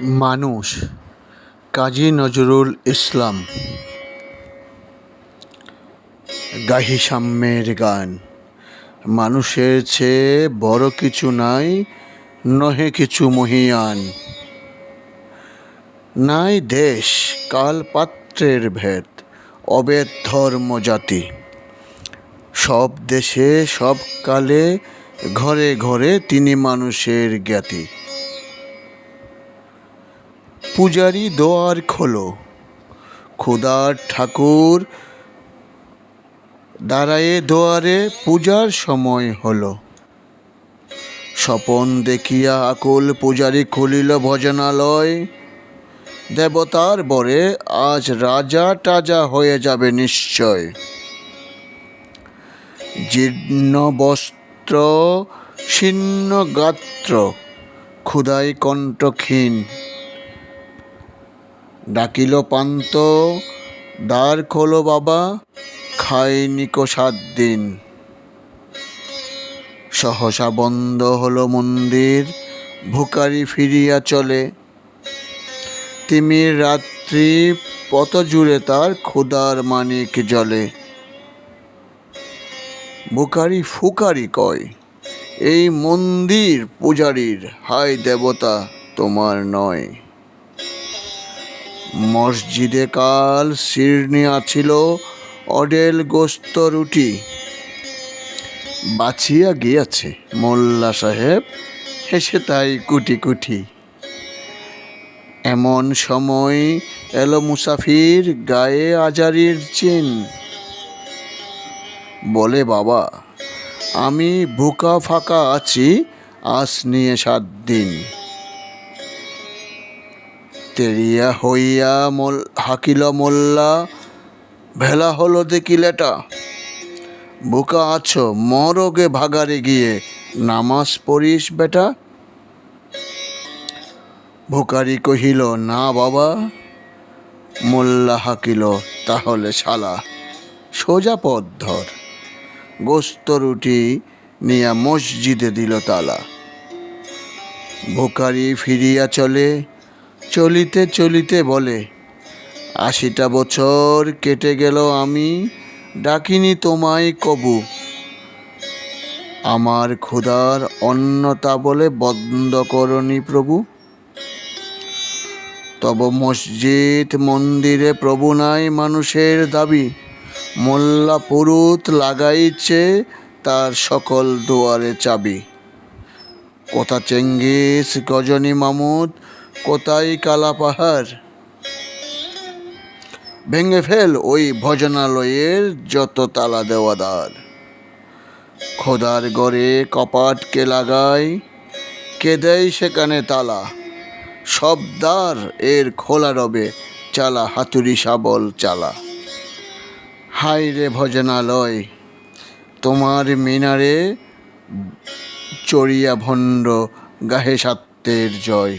মানুষ। কাজী নজরুল ইসলাম। গাহি সাম্যের গান। মানুষের চেয়ে বড় কিছু নাই, নহে কিছু মহিয়ান। নাই দেশ, কাল পাত্রের ভেদ, অবেদ ধর্ম জাতি। সব দেশে, সব কালে, ঘরে ঘরে তিনি মানুষের জ্ঞাতি। পূজারি দোয়ার খোলো। খুদার ঠাকুর দাঁড়ায়ে দোয়ারে পূজার সময় হলো। স্বপন দেখিয়া আকুল পূজারি খুলিল ভজনালয়। দেবতার বরে আজ রাজা টাজা হয়ে যাবে নিশ্চয়। জীর্ণ বস্ত্র, ছিন্ন গাত্র ক্ষুদাই কণ্ঠক্ষীণ। ডাকিল পান্ত, দ্বার খোলো বাবা খাইনি কো সাত দিন। সহসা বন্ধ হলো মন্দির, ভুকারি ফিরিয়া চলে। তিমির রাত্রি পত জুড়ে তার ক্ষুদার মানিক জলে। বুকারি ফুকারি কয়, এই মন্দির পূজারীর, হায় দেবতা, তোমার নয়। মসজিদে কাল শিরনি আছিল অডেল গোস্ত রুটি। বাছিয়া গিয়াছে মোল্লা সাহেব, হেসে তাই কুটি কুটি। এমন সময় এলো মুসাফির গায়ে আজারির চিন। বলে, বাবা, আমি বুকা ফাঁকা আছি, আজ নিয়ে সাত দিন। তেরিয়া হইয়া মোল, হাকিল মোল্লা, ভেলা হলো দেখিলেটা। বুকা আছো, মরগে ভাগারে গিয়ে নামাজ পড়িস বেটা। ভুকারি কহিল, না বাবা। মোল্লা হাকিল, তাহলে শালা, সোজা পথ ধর। গোস্ত রুটি নিয়া মসজিদে দিল তালা। ভুকারি ফিরিয়া চলে চলিতে চলিতে বলে, আশিটা বছর কেটে গেল আমি, ডাকিনি তোমায় কবু। আমার ক্ষুধার অন্নতা বলে বন্ধ করনি প্রভু। তব মসজিদ মন্দিরে প্রভু নাই মানুষের দাবি। মোল্লা পুরুত লাগাইছে তার সকল দুয়ারে চাবি। কোথা চেঙ্গিস গজনী মামুদ কোথায় কালা পাহাড়? ভেঙে ফেল ওই ভজনালয়ের যত তালা দেওয়াদার। খোদার গড়ে কপাটকে লাগায় কে দেয় সেখানে তালা? সব দ্বার এর খোলা রবে চালা হাতুড়ি শাবল চালা। হাই রে ভজনালয়, তোমার মিনারে চড়িয়া ভণ্ড গাহে সাত্যের জয়।